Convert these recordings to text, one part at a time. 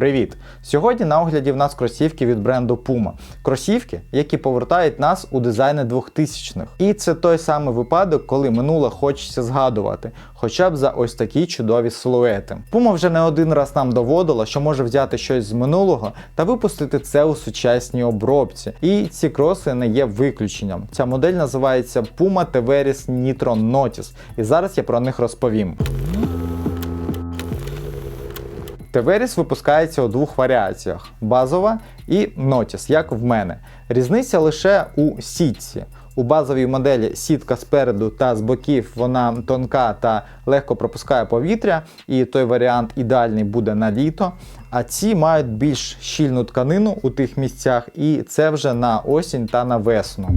Привіт! Сьогодні на огляді в нас кросівки від бренду Puma. Кросівки, які повертають нас у дизайни 2000-х. І це той самий випадок, коли минуле хочеться згадувати, хоча б за ось такі чудові силуети. Puma вже не один раз нам доводила, що може взяти щось з минулого та випустити це у сучасній обробці. І ці кроси не є виключенням. Ця модель називається Puma Teveris Nitro Notice. І зараз я про них розповім. Теверіс випускається у двох варіаціях: базова і Notice, як в мене. Різниця лише у сітці. У базовій моделі сітка спереду та з боків вона тонка та легко пропускає повітря, і той варіант ідеальний буде на літо. А ці мають більш щільну тканину у тих місцях, і це вже на осінь та на весну.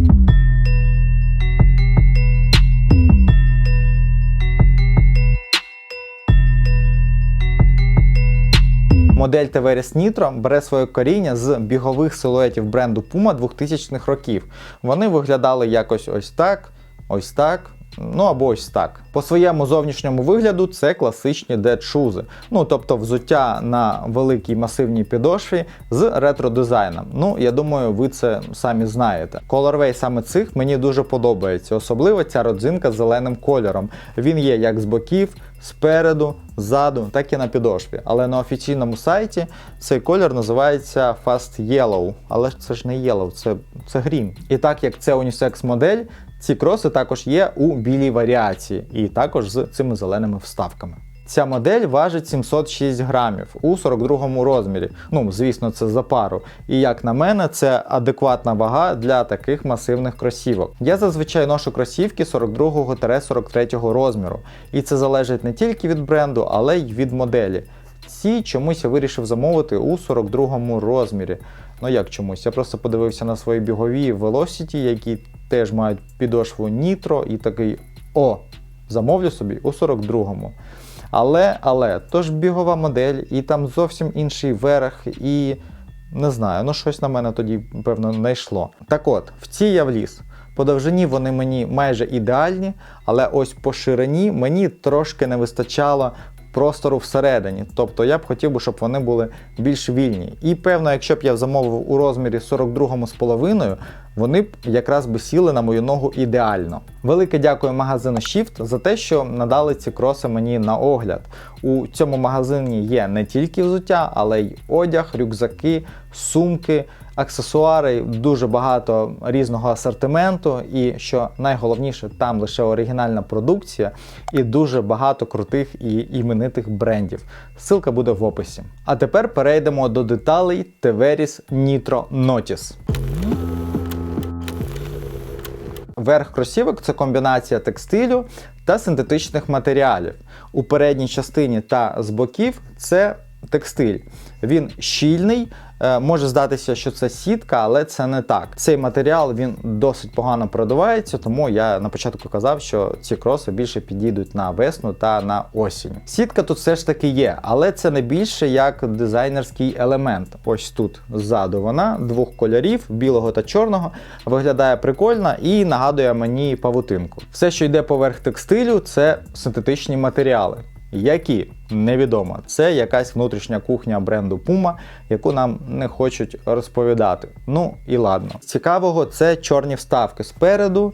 Модель Teveris Nitro бере своє коріння з бігових силуетів бренду Puma 2000-х років. Вони виглядали якось ось так, ось так. Ну або ось так. По своєму зовнішньому вигляду це класичні дед-шузи. Ну тобто взуття на великій масивній підошві з ретро-дизайном. Ну, я думаю, ви це самі знаєте. Colorway саме цих мені дуже подобається, особливо ця родзинка з зеленим кольором. Він є як з боків, спереду, ззаду, так і на підошві. Але на офіційному сайті цей колір називається Fast Yellow. Але це ж не Yellow, це, це Green. І так як це унісекс модель, ці кроси також є у білій варіації, і також з цими зеленими вставками. Ця модель важить 706 грамів у 42 розмірі. Ну, звісно, це за пару. І як на мене, це адекватна вага для таких масивних кросівок. Я зазвичай ношу кросівки 42-43 розміру. І це залежить не тільки від бренду, але й від моделі. Ці чомусь я вирішив замовити у 42 розмірі. Ну як чомусь? Я просто подивився на свої бігові Velocity, які теж мають підошву Nitro, і такий о, замовлю собі у 42-му. Але, але, то ж бігова модель, і там зовсім інший верх, і не знаю, ну щось на мене тоді, певно, не йшло. Так от, в ці я вліз. По довжині вони мені майже ідеальні, але ось по ширині мені трошки не вистачало простору всередині. Тобто я б хотів би, щоб вони були більш вільні. І певно, якщо б я замовив у розмірі 42,5, вони б якраз би сіли на мою ногу ідеально. Велике дякую магазину Shift за те, що надали ці кроси мені на огляд. У цьому магазині є не тільки взуття, але й одяг, рюкзаки, сумки, аксесуари, дуже багато різного асортименту. І що найголовніше, там лише оригінальна продукція і дуже багато крутих і іменитих брендів. Ссылка буде в описі. А тепер перейдемо до деталей Teveris Nitro Notice. Верх кросівок це комбінація текстилю та синтетичних матеріалів. У передній частині та з боків це текстиль. Він щільний, може здатися, що це сітка, але це не так. Цей матеріал він досить погано продувається, тому я на початку казав, що ці кроси більше підійдуть на весну та на осінь. Сітка тут все ж таки є, але це не більше як дизайнерський елемент. Ось тут ззаду вона двох кольорів, білого та чорного, виглядає прикольно і нагадує мені павутинку. Все, що йде поверх текстилю, це синтетичні матеріали. Які невідомо, це якась внутрішня кухня бренду Puma, яку нам не хочуть розповідати. Ну і ладно. Цікавого це чорні вставки спереду,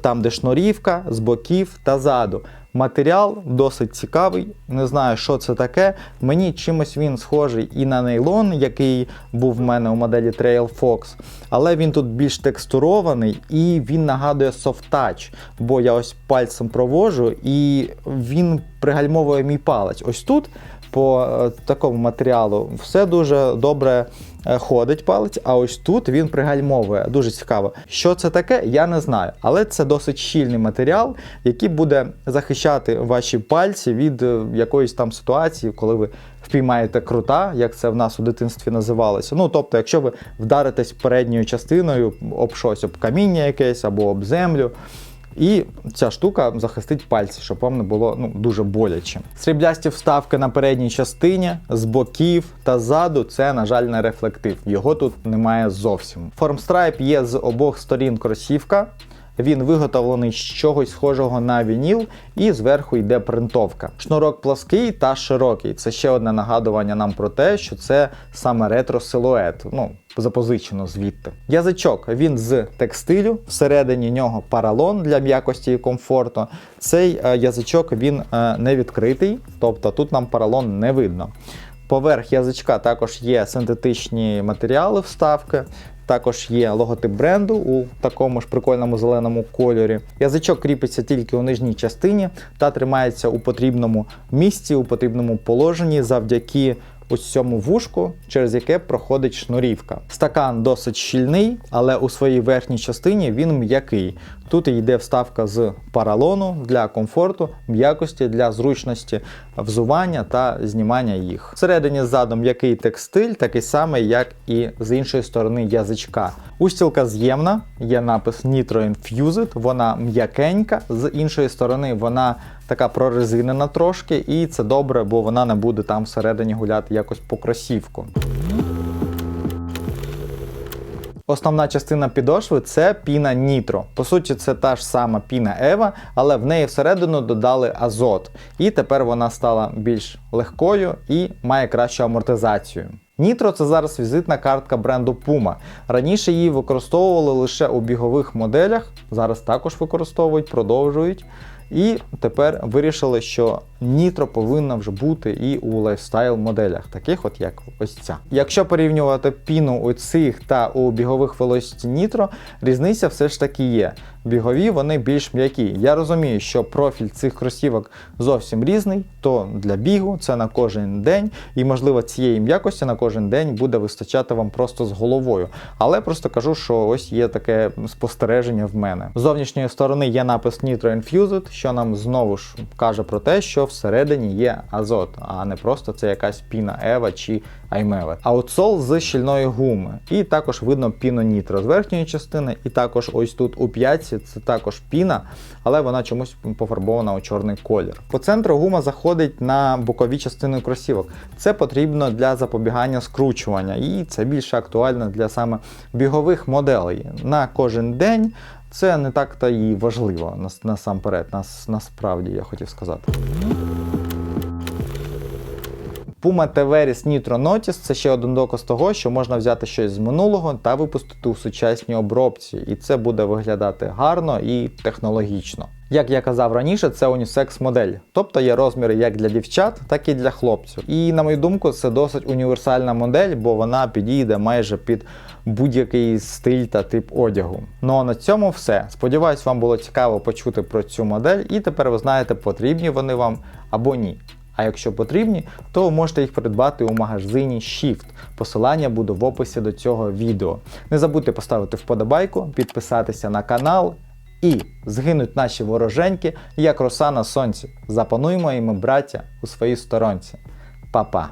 там де шнурівка, з боків та заду. Матеріал досить цікавий, не знаю, що це таке. Мені чимось він схожий і на нейлон, який був в мене у моделі Trail Fox, але він тут більш текстурований і він нагадує soft touch, бо я ось пальцем провожу і він пригальмовує мій палець. Ось тут по е, такому матеріалу все дуже добре е, ходить палець, а ось тут він пригальмовує. Дуже цікаво. Що це таке, я не знаю. Але це досить щільний матеріал, який буде захищати ваші пальці від е, якоїсь там ситуації, коли ви впіймаєте крута, як це в нас у дитинстві називалося. Ну, тобто, якщо ви вдаритесь передньою частиною об щось, об каміння якесь або об землю. І ця штука захистить пальці, щоб вам не було ну, дуже боляче. Сріблясті вставки на передній частині, з боків та ззаду це, на жаль, не рефлектив. Його тут немає зовсім. Формстрайп є з обох сторін кросівка. Він виготовлений з чогось схожого на вініл, і зверху йде принтовка. Шнурок плаский та широкий. Це ще одне нагадування нам про те, що це саме ретро-силует. Ну, запозичено звідти. Язичок він з текстилю, всередині нього паралон для м'якості і комфорту. Цей е, язичок він е, не відкритий, тобто тут нам паралон не видно. Поверх язичка також є синтетичні матеріали вставки. Також є логотип бренду у такому ж прикольному зеленому кольорі. Язичок кріпиться тільки у нижній частині та тримається у потрібному місці, у потрібному положенні завдяки ось цьому вушку, через яке проходить шнурівка. Стакан досить щільний, але у своїй верхній частині він м'який. Тут йде вставка з паралону для комфорту, м'якості для зручності взування та знімання їх. Всередині ззаду м'який текстиль, такий самий, як і з іншої сторони язичка. Устілка з'ємна, є напис Nitro Infused, вона м'якенька, з іншої сторони вона така прорезинена трошки, і це добре, бо вона не буде там всередині гуляти якось по кросівку. Основна частина підошви це піна Nitro. По суті, це та ж сама піна Eva, але в неї всередину додали азот. І тепер вона стала більш легкою і має кращу амортизацію. Nitro – це зараз візитна картка бренду Puma. Раніше її використовували лише у бігових моделях, зараз також використовують, продовжують. І тепер вирішили, що Nitro повинна вже бути і у лайфстайл моделях, таких от як ось ця. Якщо порівнювати піну у цих та у бігових Velocity Nitro, різниця все ж таки є. Бігові вони більш м'які. Я розумію, що профіль цих кросівок зовсім різний, то для бігу це на кожен день, і можливо цієї м'якості на кожен день буде вистачати вам просто з головою. Але просто кажу, що ось є таке спостереження в мене. З зовнішньої сторони є напис Nitro Infused, що нам знову ж каже про те, що всередині є азот, а не просто це якась піна Ева чи Аймеве. Аутсол з щільної гуми. І також видно піну Nitro з верхньої частини, і також ось тут у п'ятці це також піна, але вона чомусь пофарбована у чорний колір. По центру гума заходить на бокові частини кросівок. Це потрібно для запобігання скручування, і це більше актуально для саме бігових моделей. На кожен день це не так то і важливо нас- насамперед, нас, насправді я хотів сказати. Puma T-Veris Nitro Notice це ще один доказ того, що можна взяти щось з минулого та випустити у сучасній обробці, і це буде виглядати гарно і технологічно. Як я казав раніше, це унісекс модель, тобто є розміри як для дівчат, так і для хлопців. І на мою думку, це досить універсальна модель, бо вона підійде майже під будь-який стиль та тип одягу. Ну а на цьому все. Сподіваюсь, вам було цікаво почути про цю модель, і тепер ви знаєте, потрібні вони вам або ні. А якщо потрібні, то можете їх придбати у магазині Shift. Посилання буде в описі до цього відео. Не забудьте поставити вподобайку, підписатися на канал і згинуть наші вороженьки, як роса на сонці. Запануємо і ми, браття, у своїй сторонці. Па-па!